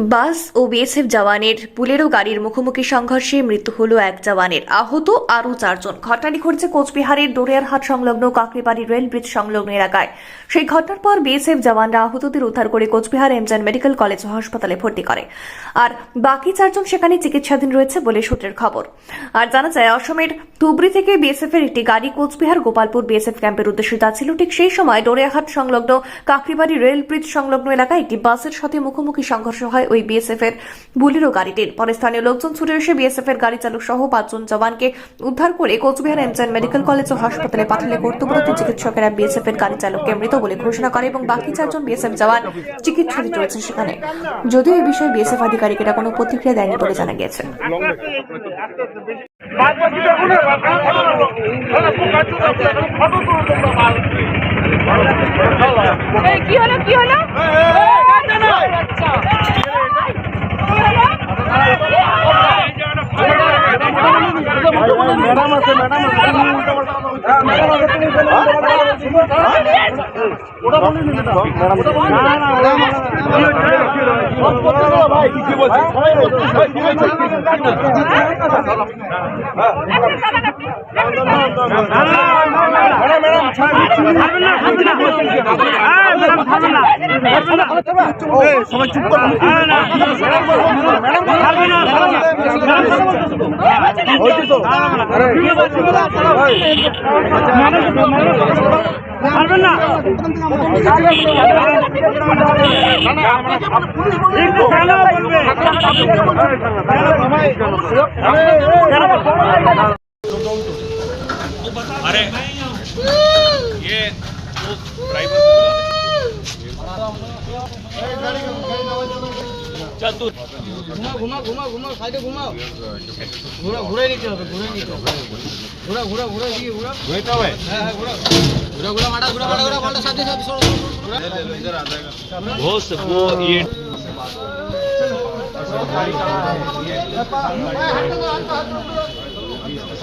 বাস ও BSF জওয়ানের Bolero গাড়ির মুখোমুখি সংঘর্ষে মৃত্যু হল এক জওয়ানের। আহত আরও চারজন। ঘটনাটি ঘটেছে কোচবিহারের দোরিয়ারহাট সংলগ্ন কাকরিবাড়ি রেল ব্রিজ সংলগ্ন এলাকায়। সেই ঘটনার পর বিএসএফ জওয়ানরা আহতদের উদ্ধার করে কোচবিহার এমজান মেডিকেল কলেজ হাসপাতালে ভর্তি করে। আর বাকি চারজন সেখানে চিকিৎসাধীন রয়েছে বলে সূত্রের খবর। আর জানা যায়, অসমের ধুবড়ি থেকে বিএসএফ এর একটি গাড়ি কোচবিহার গোপালপুর বিএসএফ ক্যাম্পের উদ্দেশ্যে যাচ্ছিল। ঠিক সেই সময় ডোরিয়াহাট সংলগ্ন কাকরিবাড়ি রেল ব্রিজ সংলগ্ন এলাকায় একটি বাসের সাথে মুখোমুখি সংঘর্ষ হয় ওই বিএসএফ এর বুলেরো গাড়িটির। পরে স্থানীয় লোকজন ছুটে এসে বিএসএফ এর গাড়ি চালক সহ পাঁচজন জওয়ানকে উদ্ধার করে কোচবিহার এমজান মেডিকেল কলেজ ও হাসপাতালে পাঠালে কর্তব্যরত চিকিৎসকেরা বিএসএফ এর গাড়ি চালককে মৃত বলে ঘোষণা করে এবং বাকি চারজন বিএসএফ জওয়ান চিকিৎসাধীন রয়েছেন সেখানে। যদিও এই বিষয়ে বিএসএফ আধিকারিকেরা কোনো প্রতিক্রিয়া দেয়নি বলে জানা এই কি হলো? কি ম্যাডাম আছে ম্যাডাম আছে সবাই চুপ করো পারবেন না अरे वो ड्राइवर चल तू। घुमा घुमा घुमा घुमा साइड घुमाओ घुरा घुरा नहीं चलो घुरा नहीं घुरा घुरा घुरा ये घुरा घुरा है हाँ घुरा घुरा घुरा मारा घुरा मारा घुरा मारा साथ साथ छोड़ो ले ले इधर आ जाएगा वो वो ये चलो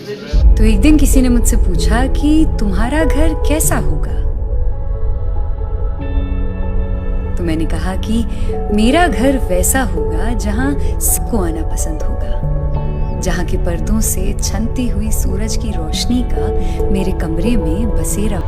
तो एक दिन किसी ने मुझसे पूछा कि तुम्हारा घर कैसा होगा? तो मैंने कहा कि मेरा घर वैसा होगा जहाँ सबको आना पसंद होगा, जहाँ के पर्दों से छनती हुई सूरज की रोशनी का मेरे कमरे में बसेरा